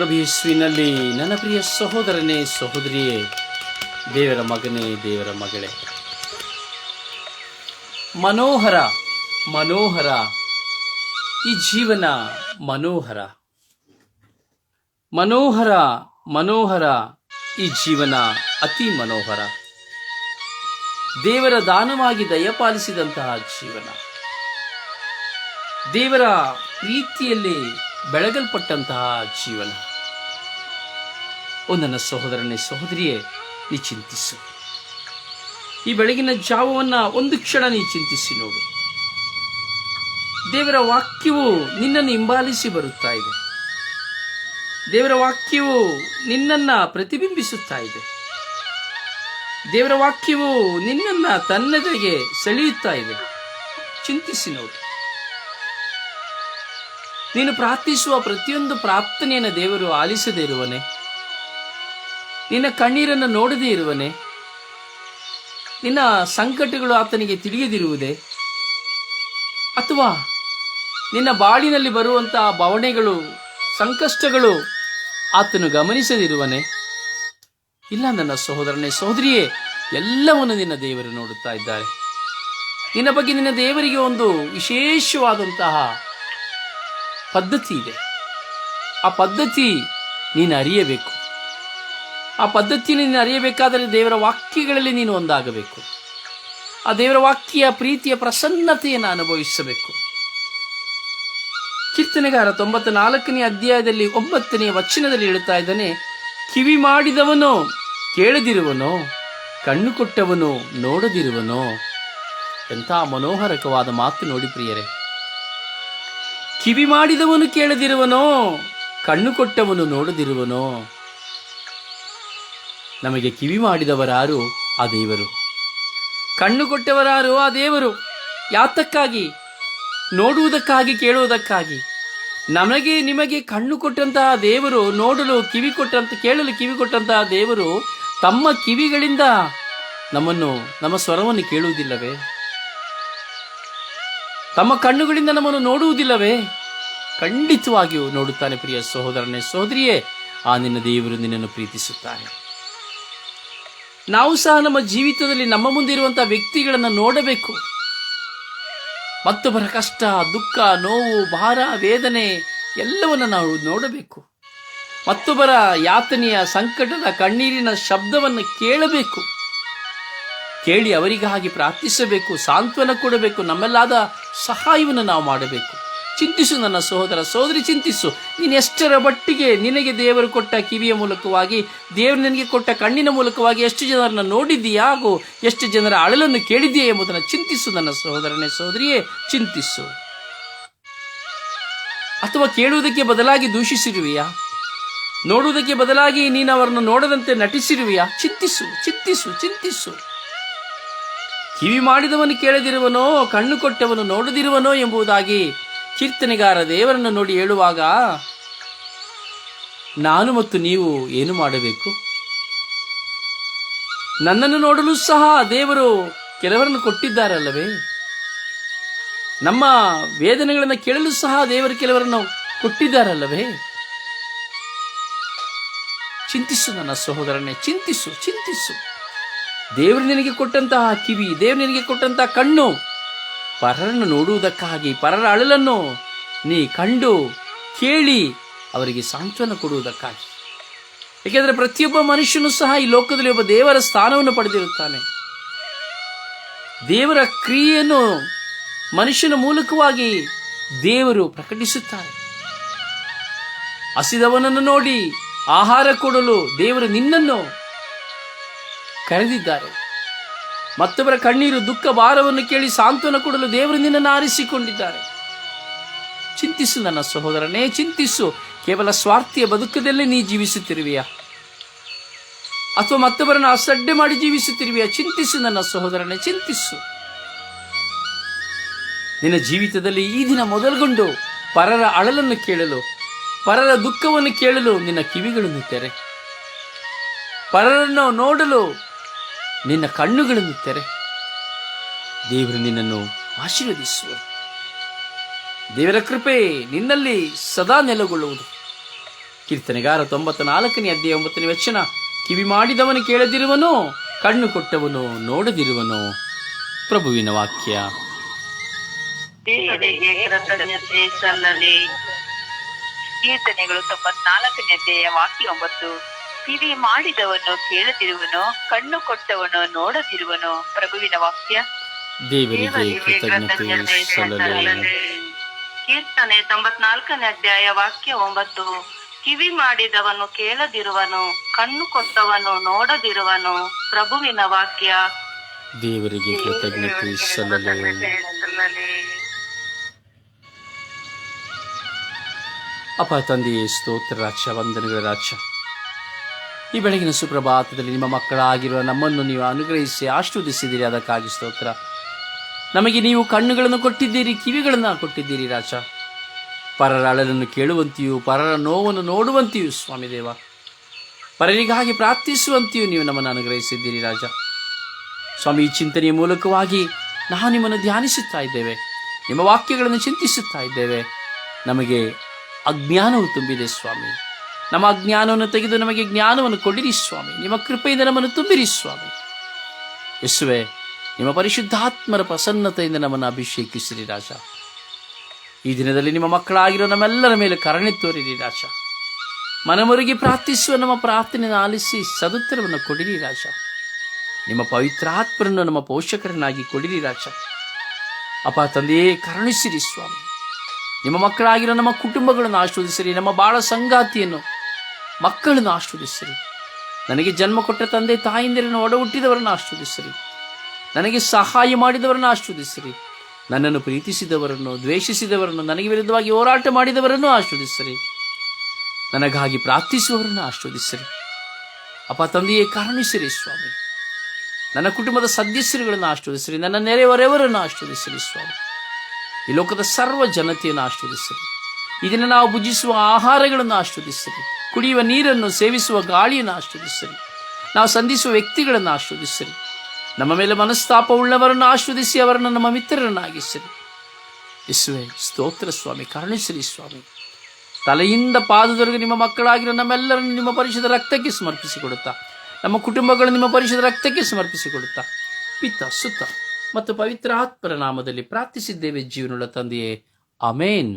ಪ್ರಭು ನನ್ನ ಪ್ರಿಯ ಸಹೋದರನೇ, ಸಹೋದರಿಯೇ, ದೇವರ ಮಗನೇ, ದೇವರ ಮಗಳೇ. ಮನೋಹರ ಮನೋಹರ, ಈ ಜೀವನ ಮನೋಹರ. ಮನೋಹರ ಮನೋಹರ, ಈ ಜೀವನ ಅತಿ ಮನೋಹರ. ದೇವರ ದಾನವಾಗಿ ದಯಪಾಲಿಸಿದಂತಹ ಜೀವನ. ದೇವರ ಪ್ರೀತಿಯಲ್ಲಿ ಬೆಳಗಲ್ಪಟ್ಟಂತಹ ಜೀವನ. ಓ ನನ್ನ ಸಹೋದರನೇ, ಸಹೋದರಿಯೇ, ನೀ ಚಿಂತಿಸು. ಈ ಬೆಳಗಿನ ಜಾವವನ್ನು ಒಂದು ಕ್ಷಣ ನೀ ಚಿಂತಿಸಿ ನೋಡು. ದೇವರ ವಾಕ್ಯವು ನಿನ್ನನ್ನು ಹಿಂಬಾಲಿಸಿ ಬರುತ್ತಾ ಇದೆ. ದೇವರ ವಾಕ್ಯವು ನಿನ್ನನ್ನ ಪ್ರತಿಬಿಂಬಿಸುತ್ತಾ ಇದೆ. ದೇವರ ವಾಕ್ಯವು ನಿನ್ನನ್ನು ತನ್ನದೆಗೆ ಸೆಳೆಯುತ್ತಾ ಇದೆ. ಚಿಂತಿಸಿ ನೋಡು. ನೀನು ಪ್ರಾರ್ಥಿಸುವ ಪ್ರತಿಯೊಂದು ಪ್ರಾರ್ಥನೆಯನ್ನು ದೇವರು ಆಲಿಸದೇ ಇರುವನೆ ನಿನ್ನ ಕಣ್ಣೀರನ್ನು ನೋಡದೇ ಇರುವನೆ? ನಿನ್ನ ಸಂಕಟಗಳು ಆತನಿಗೆ ತಿಳಿಯದಿರುವುದೇ? ಅಥವಾ ನಿನ್ನ ಬಾಳಿನಲ್ಲಿ ಬರುವಂತಹ ಭಾವನೆಗಳು, ಸಂಕಷ್ಟಗಳು ಆತನು ಗಮನಿಸದಿರುವನೆ? ಇಲ್ಲ ನನ್ನ ಸಹೋದರನೇ, ಸಹೋದರಿಯೇ, ಎಲ್ಲವನ್ನು ನಿನ್ನ ದೇವರು ನೋಡುತ್ತಾ ಇದ್ದಾರೆ. ನಿನ್ನ ಬಗ್ಗೆ ನಿನ್ನ ದೇವರಿಗೆ ಒಂದು ವಿಶೇಷವಾದಂತಹ ಪದ್ಧತಿ ಇದೆ. ಆ ಪದ್ಧತಿ ನೀನು ಅರಿಯಬೇಕು. ಆ ಪದ್ಧತಿಯಲ್ಲಿ ನೀನು ಅರಿಯಬೇಕಾದರೆ ದೇವರ ವಾಕ್ಯಗಳಲ್ಲಿ ನೀನು ಒಂದಾಗಬೇಕು. ಆ ದೇವರ ವಾಕ್ಯ, ಪ್ರೀತಿಯ ಪ್ರಸನ್ನತೆಯನ್ನು ಅನುಭವಿಸಬೇಕು. ಕೀರ್ತನೆಗಾರ ತೊಂಬತ್ತ ನಾಲ್ಕನೇ ಅಧ್ಯಾಯದಲ್ಲಿ ಒಂಬತ್ತನೇ ವಚನದಲ್ಲಿ ಹೇಳ್ತಾ ಇದ್ದಾನೆ, ಕಿವಿ ಮಾಡಿದವನು ಕೇಳದಿರುವನೋ, ಕಣ್ಣು ಕೊಟ್ಟವನು ನೋಡದಿರುವನೋ. ಎಂಥ ಮನೋಹರಕವಾದ ಮಾತು ನೋಡಿ ಪ್ರಿಯರೇ. ಕಿವಿ ಮಾಡಿದವನು ಕೇಳದಿರುವನೋ, ಕಣ್ಣು ಕೊಟ್ಟವನು ನೋಡದಿರುವನೋ. ನಮಗೆ ಕಿವಿ ಮಾಡಿದವರಾರು ಆ ದೇವರು. ಕಣ್ಣು ಕೊಟ್ಟವರಾರು ಆ ದೇವರು. ಯಾತಕ್ಕಾಗಿ? ನೋಡುವುದಕ್ಕಾಗಿ, ಕೇಳುವುದಕ್ಕಾಗಿ. ನಮಗೆ, ನಿಮಗೆ ಕಣ್ಣು ಕೊಟ್ಟಂತಹ ದೇವರು, ನೋಡಲು ಕಿವಿ ಕೊಟ್ಟಂತ, ಕೇಳಲು ಕಿವಿ ಕೊಟ್ಟಂತಹ ದೇವರು ತಮ್ಮ ಕಿವಿಗಳಿಂದ ನಮ್ಮನ್ನು, ನಮ್ಮ ಸ್ವರವನ್ನು ಕೇಳುವುದಿಲ್ಲವೇ? ತಮ್ಮ ಕಣ್ಣುಗಳಿಂದ ನಮ್ಮನ್ನು ನೋಡುವುದಿಲ್ಲವೇ? ಖಂಡಿತವಾಗಿಯೂ ನೋಡುತ್ತಾನೆ ಪ್ರಿಯ ಸಹೋದರನೇ, ಸಹೋದರಿಯೇ, ಆ ನಿನ್ನ ದೇವರು ನಿನ್ನನ್ನು ಪ್ರೀತಿಸುತ್ತಾನೆ. ನಾವು ಸಹ ನಮ್ಮ ಜೀವಿತದಲ್ಲಿ ನಮ್ಮ ಮುಂದೆ ವ್ಯಕ್ತಿಗಳನ್ನು ನೋಡಬೇಕು. ಮತ್ತೊಬ್ಬರ ಕಷ್ಟ, ದುಃಖ, ನೋವು, ಭಾರ, ವೇದನೆ ಎಲ್ಲವನ್ನು ನಾವು ನೋಡಬೇಕು. ಮತ್ತೊಬ್ಬರ ಯಾತನೆಯ, ಸಂಕಟದ ಕಣ್ಣೀರಿನ ಶಬ್ದವನ್ನು ಕೇಳಬೇಕು. ಕೇಳಿ ಅವರಿಗಾಗಿ ಪ್ರಾರ್ಥಿಸಬೇಕು, ಸಾಂತ್ವನ ಕೊಡಬೇಕು, ನಮ್ಮೆಲ್ಲಾದ ಸಹಾಯವನ್ನು ನಾವು ಮಾಡಬೇಕು. ಚಿಂತಿಸು ನನ್ನ ಸಹೋದರ ಸಹೋದರಿ, ಚಿಂತಿಸು. ನೀನು ಎಷ್ಟರ ಮಟ್ಟಿಗೆ ನಿನಗೆ ದೇವರು ಕೊಟ್ಟ ಕಿವಿಯ ಮೂಲಕವಾಗಿ, ದೇವರು ನಿನಗೆ ಕೊಟ್ಟ ಕಣ್ಣಿನ ಮೂಲಕವಾಗಿ ಎಷ್ಟು ಜನರನ್ನು ನೋಡಿದ್ದೀಯಾ ಹಾಗೂ ಎಷ್ಟು ಜನರ ಅಳಲನ್ನು ಕೇಳಿದ್ದೀಯಾ ಎಂಬುದನ್ನು ಚಿಂತಿಸು ನನ್ನ ಸಹೋದರನೇ ಸಹೋದರಿಯೇ, ಚಿಂತಿಸು. ಅಥವಾ ಕೇಳುವುದಕ್ಕೆ ಬದಲಾಗಿ ದೂಷಿಸಿರುವೆಯಾ? ನೋಡುವುದಕ್ಕೆ ಬದಲಾಗಿ ನೀನು ಅವರನ್ನು ನೋಡದಂತೆ ನಟಿಸಿರುವೆಯಾ? ಚಿಂತಿಸು ಚಿಂತಿಸು ಚಿಂತಿಸು. ಕಿವಿ ಮಾಡಿದವನು ಕೇಳದಿರುವನೋ, ಕಣ್ಣು ಕೊಟ್ಟವನು ನೋಡದಿರುವನೋ ಎಂಬುದಾಗಿ ಕೀರ್ತನೆಗಾರ ದೇವರನ್ನು ನೋಡಿ ಹೇಳುವಾಗ, ನಾನು ಮತ್ತು ನೀವು ಏನು ಮಾಡಬೇಕು? ನನ್ನನ್ನು ನೋಡಲು ಸಹ ದೇವರು ಕೆಲವರನ್ನು ಕೊಟ್ಟಿದ್ದಾರಲ್ಲವೇ? ನಮ್ಮ ವೇದನೆಗಳನ್ನು ಕೇಳಲು ಸಹ ದೇವರು ಕೆಲವರನ್ನು ಕೊಟ್ಟಿದ್ದಾರಲ್ಲವೇ? ಚಿಂತಿಸು ನನ್ನ ಸಹೋದರನೇ, ಚಿಂತಿಸು ಚಿಂತಿಸು. ದೇವರು ನಿನಗೆ ಕೊಟ್ಟಂತಹ ಕಿವಿ, ದೇವರು ನಿನಗೆ ಕೊಟ್ಟಂತಹ ಕಣ್ಣು ಪರರನ್ನು ನೋಡುವುದಕ್ಕಾಗಿ ಪರರ ಅಳಲನ್ನು ನೀ ಕಂಡು, ಕೇಳಿ ಅವರಿಗೆ ಸಾಂತ್ವನ ಕೊಡುವುದಕ್ಕಾಗಿ. ಏಕೆಂದರೆ ಪ್ರತಿಯೊಬ್ಬ ಮನುಷ್ಯನು ಸಹ ಈ ಲೋಕದಲ್ಲಿ ಒಬ್ಬ ದೇವರ ಸ್ಥಾನವನ್ನು ಪಡೆದಿರುತ್ತಾನೆ. ದೇವರ ಕ್ರಿಯೆಯನ್ನು ಮನುಷ್ಯನ ಮೂಲಕವಾಗಿ ದೇವರು ಪ್ರಕಟಿಸುತ್ತಾರೆ. ಹಸಿದವನನ್ನು ನೋಡಿ ಆಹಾರ ಕೊಡಲು ದೇವರು ನಿನ್ನನ್ನು ಕರೆದಿದ್ದಾರೆ. ಮತ್ತೊಬ್ಬರ ಕಣ್ಣೀರು ದುಃಖ ಭಾರವನ್ನು ಕೇಳಿ ಸಾಂತ್ವನ ಕೊಡಲು ದೇವರು ನಿನ್ನನ್ನು ಆರಿಸಿಕೊಂಡಿದ್ದಾರೆ. ಚಿಂತಿಸು ನನ್ನ ಸಹೋದರನೇ, ಚಿಂತಿಸು. ಕೇವಲ ಸ್ವಾರ್ಥಿಯ ಬದುಕದಲ್ಲೇ ನೀ ಜೀವಿಸುತ್ತಿರುವೆಯಾ? ಅಥವಾ ಮತ್ತೊಬ್ಬರನ್ನು ಅಸಡ್ಡೆ ಮಾಡಿ ಜೀವಿಸುತ್ತಿರುವೆಯಾ? ಚಿಂತಿಸು ನನ್ನ ಸಹೋದರನೇ, ಚಿಂತಿಸು. ನಿನ್ನ ಜೀವಿತದಲ್ಲಿ ಈ ದಿನ ಮೊದಲುಗೊಂಡು ಪರರ ಅಳಲನ್ನು ಕೇಳಲು, ಪರರ ದುಃಖವನ್ನು ಕೇಳಲು ನಿನ್ನ ಕಿವಿಗಳನ್ನು ತೆರೆ. ಪರರನ್ನು ನೋಡಲು ನಿನ್ನ ಕಣ್ಣುಗಳನ್ನು ತೆರೆ. ದೇವರು ನಿನ್ನನ್ನು ಆಶೀರ್ವದಿಸುವರು. ದೇವರ ಕೃಪೆ ನಿನ್ನಲ್ಲಿ ಸದಾ ನೆಲೆಗೊಳ್ಳುವುದು. ಕೀರ್ತನೆಗಾರ ತೊಂಬತ್ತ ನಾಲ್ಕನೇ ಅಧ್ಯಾಯ ಒಂಬತ್ತನೇ ವಚನ, ಕಿವಿ ಮಾಡಿದವನು ಕೇಳದಿರುವನು, ಕಣ್ಣು ಕೊಟ್ಟವನು ನೋಡದಿರುವನು, ಪ್ರಭುವಿನ ವಾಕ್ಯ. ಕೀರ್ತನೆಗಳು ತೊಂಬತ್ನಾಲ್ಕನೇ ಅಧ್ಯಾಯ ವಾಕ್ಯ ಒಂಬತ್ತು. ಕಿವಿ ಮಾಡಿದವನು ಕೇಳದಿರುವನು ಕಣ್ಣು ಕೊಟ್ಟವನು ನೋಡದಿರುವನು. ಪ್ರಭುವಿನ ವಾಕ್ಯ. ದೇವರಿಗೆ ಕೃತಜ್ಞತೆ ಸಲ್ಲಲಿ. ಕೀರ್ತನೆ ತೊಂಬತ್ನಾಲ್ಕನೇ ಅಧ್ಯಾಯ ವಾಕ್ಯ ಒಂಬತ್ತು. ಕಿವಿ ಮಾಡಿದವನು ಕೇಳದಿರುವನು ಕಣ್ಣು ಕೊಟ್ಟವನು ನೋಡದಿರುವನು. ಪ್ರಭುವಿನ ವಾಕ್ಯ. ದೇವರಿಗೆ ಕೃತಜ್ಞತೆ ಸಲ್ಲಲಿ. ಸಲ್ಲಲಿ. ತಂದೆಯೇ ಸ್ತೋತ್ರ ರಾಕ್ಷ ವಂದನೆಗಳ ರಾಕ್ಷ ಈ ಬೆಳಗಿನ ಸುಪ್ರಭಾತದಲ್ಲಿ ನಿಮ್ಮ ಮಕ್ಕಳಾಗಿರುವ ನಮ್ಮನ್ನು ನೀವು ಅನುಗ್ರಹಿಸಿ ಆಶೀರ್ವದಿಸಿದ್ದೀರಿ ಅದಕ್ಕಾಗಿ ಸ್ತೋತ್ರ. ನಮಗೆ ನೀವು ಕಣ್ಣುಗಳನ್ನು ಕೊಟ್ಟಿದ್ದೀರಿ, ಕಿವಿಗಳನ್ನು ಕೊಟ್ಟಿದ್ದೀರಿ ರಾಜ. ಪರರ ಅಳಲನ್ನು ಕೇಳುವಂತೆಯೂ, ಪರರ ನೋವನ್ನು ನೋಡುವಂತೆಯೂ ಸ್ವಾಮಿ ದೇವ. ಪರರಿಗಾಗಿ ಪ್ರಾರ್ಥಿಸುವಂತೆಯೂ ನೀವು ನಮ್ಮನ್ನು ಅನುಗ್ರಹಿಸಿದ್ದೀರಿ ರಾಜ. ಸ್ವಾಮಿ ಚಿಂತನೆಯ ಮೂಲಕವಾಗಿ ನಾವು ನಿಮ್ಮನ್ನು ಧ್ಯಾನಿಸುತ್ತಾ ಇದ್ದೇವೆ. ನಿಮ್ಮ ವಾಕ್ಯಗಳನ್ನು ಚಿಂತಿಸುತ್ತಾ ಇದ್ದೇವೆ. ನಮಗೆ ಅಜ್ಞಾನವು ತುಂಬಿದೆ ಸ್ವಾಮಿ. ನಮ್ಮ ಅಜ್ಞಾನವನ್ನು ತೆಗೆದು ನಮಗೆ ಜ್ಞಾನವನ್ನು ಕೊಡಿರಿ ಸ್ವಾಮಿ. ನಿಮ್ಮ ಕೃಪೆಯಿಂದ ನಮ್ಮನ್ನು ತುಂಬಿರಿ ಸ್ವಾಮಿ. ಯೇಸುವೆ, ನಿಮ್ಮ ಪರಿಶುದ್ಧಾತ್ಮರ ಪ್ರಸನ್ನತೆಯಿಂದ ನಮ್ಮನ್ನು ಅಭಿಷೇಕಿಸಿರಿ ರಾಜ. ಈ ದಿನದಲ್ಲಿ ನಿಮ್ಮ ಮಕ್ಕಳಾಗಿರೋ ನಮ್ಮೆಲ್ಲರ ಮೇಲೆ ಕರುಣೆ ತೋರಿರಿ ರಾಜ. ಮನಮೊರಗಿ ಪ್ರಾರ್ಥಿಸುವ ನಮ್ಮ ಪ್ರಾರ್ಥನೆಯನ್ನು ಆಲಿಸಿ ಸದುತ್ತರವನ್ನು ಕೊಡಿರಿ ರಾಜ. ನಿಮ್ಮ ಪವಿತ್ರಾತ್ಮರನ್ನು ನಮ್ಮ ಪೋಷಕರನ್ನಾಗಿ ಕೊಡಿರಿ ರಾಜ. ಅಪ್ಪ, ತಂದೆಯೇ, ಕರುಣಿಸಿರಿ ಸ್ವಾಮಿ. ನಿಮ್ಮ ಮಕ್ಕಳಾಗಿರೋ ನಮ್ಮ ಕುಟುಂಬಗಳನ್ನು ಆಶ್ರವದಿಸಿರಿ, ನಮ್ಮ ಬಾಳ ಸಂಗಾತಿಯನ್ನು ಮಕ್ಕಳನ್ನು ಆಶ್ರವದಿಸಿರಿ. ನನಗೆ ಜನ್ಮ ಕೊಟ್ಟ ತಂದೆ ತಾಯಿಂದಿರನ್ನು ಒಡ ಹುಟ್ಟಿದವರನ್ನು ನನಗೆ ಸಹಾಯ ಮಾಡಿದವರನ್ನು ಆಶ್ರವದಿಸಿರಿ. ನನ್ನನ್ನು ಪ್ರೀತಿಸಿದವರನ್ನು, ದ್ವೇಷಿಸಿದವರನ್ನು, ನನಗೆ ವಿರುದ್ಧವಾಗಿ ಹೋರಾಟ ಮಾಡಿದವರನ್ನು ಆಶ್ರವದಿಸಿರಿ. ನನಗಾಗಿ ಪ್ರಾರ್ಥಿಸುವವರನ್ನು ಆಶ್ರವದಿಸಿರಿ. ಅಪ್ಪ ತಂದೆಯೇ ಕರುಣಿಸಿರಿ ಸ್ವಾಮಿ. ನನ್ನ ಕುಟುಂಬದ ಸದಸ್ಯರುಗಳನ್ನು ಆಶ್ರವದಿಸಿರಿ. ನನ್ನ ನೆರೆಯವರೆವರನ್ನು ಆಶ್ರವದಿಸಿರಿ ಸ್ವಾಮಿ. ಈ ಲೋಕದ ಸರ್ವ ಜನತೆಯನ್ನು ಆಶ್ರವದಿಸಿರಿ. ಇದನ್ನು ನಾವು ಭುಜಿಸುವ ಆಹಾರಗಳನ್ನು ಆಶ್ರವದಿಸಿರಿ. ಕುಡಿಯುವ ನೀರನ್ನು ಸೇವಿಸುವ ಗಾಳಿಯನ್ನು ಆಶ್ರವದಿಸಿರಿ ನಾವು ಸಂಧಿಸುವ ವ್ಯಕ್ತಿಗಳನ್ನು ಆಶ್ರವದಿಸಿರಿ ನಮ್ಮ ಮೇಲೆ ಮನಸ್ತಾಪವುಳ್ಳವರನ್ನು ಆಶ್ರವದಿಸಿ ಅವರನ್ನು ನಮ್ಮ ಮಿತ್ರರನ್ನಾಗಿಸಿರಿ. ಇಸುವೆ ಸ್ತೋತ್ರ ಸ್ವಾಮಿ, ಕರುಣಿಸಿರಿ ಸ್ವಾಮಿ. ತಲೆಯಿಂದ ಪಾದದವರೆಗೆ ನಿಮ್ಮ ಮಕ್ಕಳಾಗಿರೋ ನಮ್ಮೆಲ್ಲರನ್ನು ನಿಮ್ಮ ಪರಿಷದ ರಕ್ತಕ್ಕೆ ಸಮರ್ಪಿಸಿಕೊಡುತ್ತಾ, ನಮ್ಮ ಕುಟುಂಬಗಳು ನಿಮ್ಮ ಪರಿಷದ ರಕ್ತಕ್ಕೆ ಸಮರ್ಪಿಸಿಕೊಡುತ್ತಾ ಪಿತ್ತ ಸುತ್ತ ಮತ್ತು ಪವಿತ್ರ ಆತ್ಮರ ನಾಮದಲ್ಲಿ ಪ್ರಾರ್ಥಿಸಿದ್ದೇವೆ ಜೀವನದ ತಂದೆಯೇ. ಅಮೇನ್